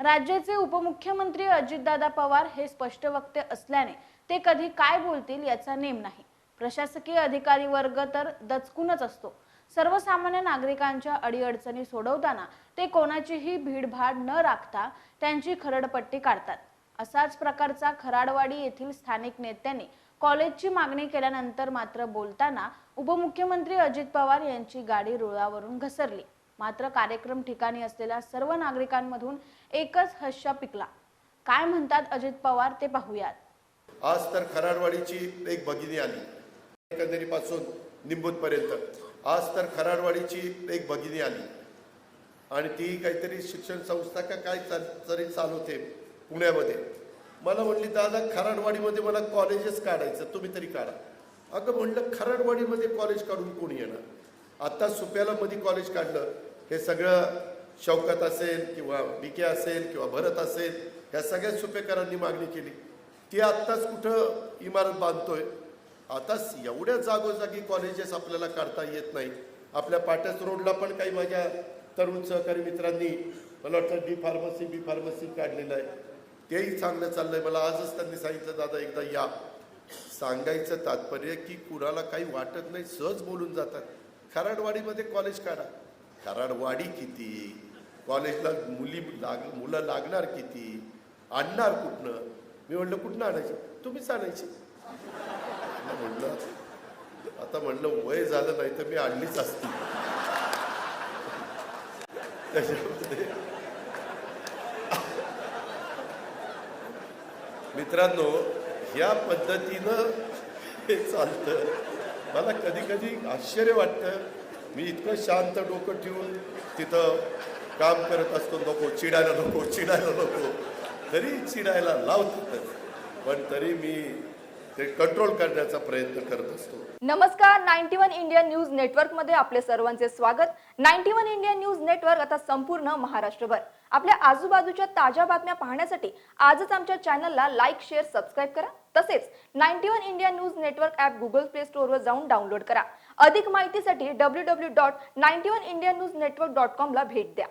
राज्याचे उपमुख्यमंत्री अजितदादा पवार हे स्पष्ट वक्ते असल्याने ते कधी काय बोलतील याचा नेम नाही. प्रशासकीय अधिकारी वर्ग तर दचकूनच असतो. सर्वसामान्य नागरिकांच्या अडीअडचणी सोडवताना ते कोणाचीही भीडभाड न राखता त्यांची खरडपट्टी काढतात. असाच प्रकारचा खराडवाडी येथील स्थानिक नेत्यांनी कॉलेजची मागणी केल्यानंतर मात्र बोलताना उपमुख्यमंत्री अजित पवार यांची गाडी रुळावरून घसरली. मात्र कार्यक्रम ठिकाणी असलेल्या सर्व नागरिकांमधून एकच हश्या पिकला. काय म्हणतात अजित पवार ते पाहूयात. आज तर खराडवाडीची एक भगिनी आली. एकंदरीपासून निंबूतपर्यंत. आज तर खराडवाडीची एक भगिनी आली. आणि ती काहीतरी शिक्षण संस्था का काय तरी तरी चालवते पुण्यामध्ये. मला म्हणली दादा खराडवाडीमध्ये मला कॉलेजेस काढायचं तुम्ही तरी काढा. अगं म्हणलं खराडवाडीमध्ये कॉलेज काढून कोणी येणार? आत्ता सुप्याला मध्ये कॉलेज काढलं हे सगळं शौकत असेल किंवा बिके असेल किंवा भरत असेल ह्या सगळ्या सुपेकरांनी मागणी केली. ती आत्ताच कुठं इमारत बांधतोय? आताच एवढ्या जागोजागी कॉलेजेस आपल्याला काढता येत नाही आपल्या पाट्याच रोडला पण काही माझ्या तरुण सहकारी मित्रांनी मला वाटतं डी फार्मसी बी फार्मसी काढलेलं आहे. तेही चांगलं चाललंय. मला आजच त्यांनी सांगितलं दादा एकदा या. सांगायचं तात्पर्य की कुणाला काही वाटत नाही सहज बोलून जातात. खराडवाडीमध्ये कॉलेज काढा. खराडवाडी किती? कॉलेजला मुली लाग मुलं लागणार किती? आणणार कुठनं? मी म्हणलं कुठनं आणायची? तुम्हीच आणायची. म्हणलं आता म्हणलं वय झालं नाही तर मी आणलीच असती. त्याच्यामध्ये मित्रांनो ह्या पद्धतीनं हे चालतं. मला कधी कधी आश्चर्य वाटतं. मी इतकं शांत डोकं ठेवून तिथं काम करत असतो. नको चिडायला नको चिडायला नको. तरी चिडायला लावतात पण तरी मी ते कंट्रोल करण्याचा प्रयत्न करत असतो. नमस्कार नाईन्टी वन इंडियन न्यूज नेटवर्कमध्ये आपले सर्वांचे स्वागत. Ninety one Indian news network आता संपूर्ण महाराष्ट्रभर. आपल्या आजूबाजूच्या ताज्या बातम्या पाहण्यासाठी आजच आमच्या चॅनलला लाईक शेअर सबस्क्राईब करा. तसेच ninety one India news network app Google play स्टोअरवर जाऊन डाउनलोड करा. अधिक माहितीसाठी W W dot ninety one India news network dot कॉमला भेट द्या.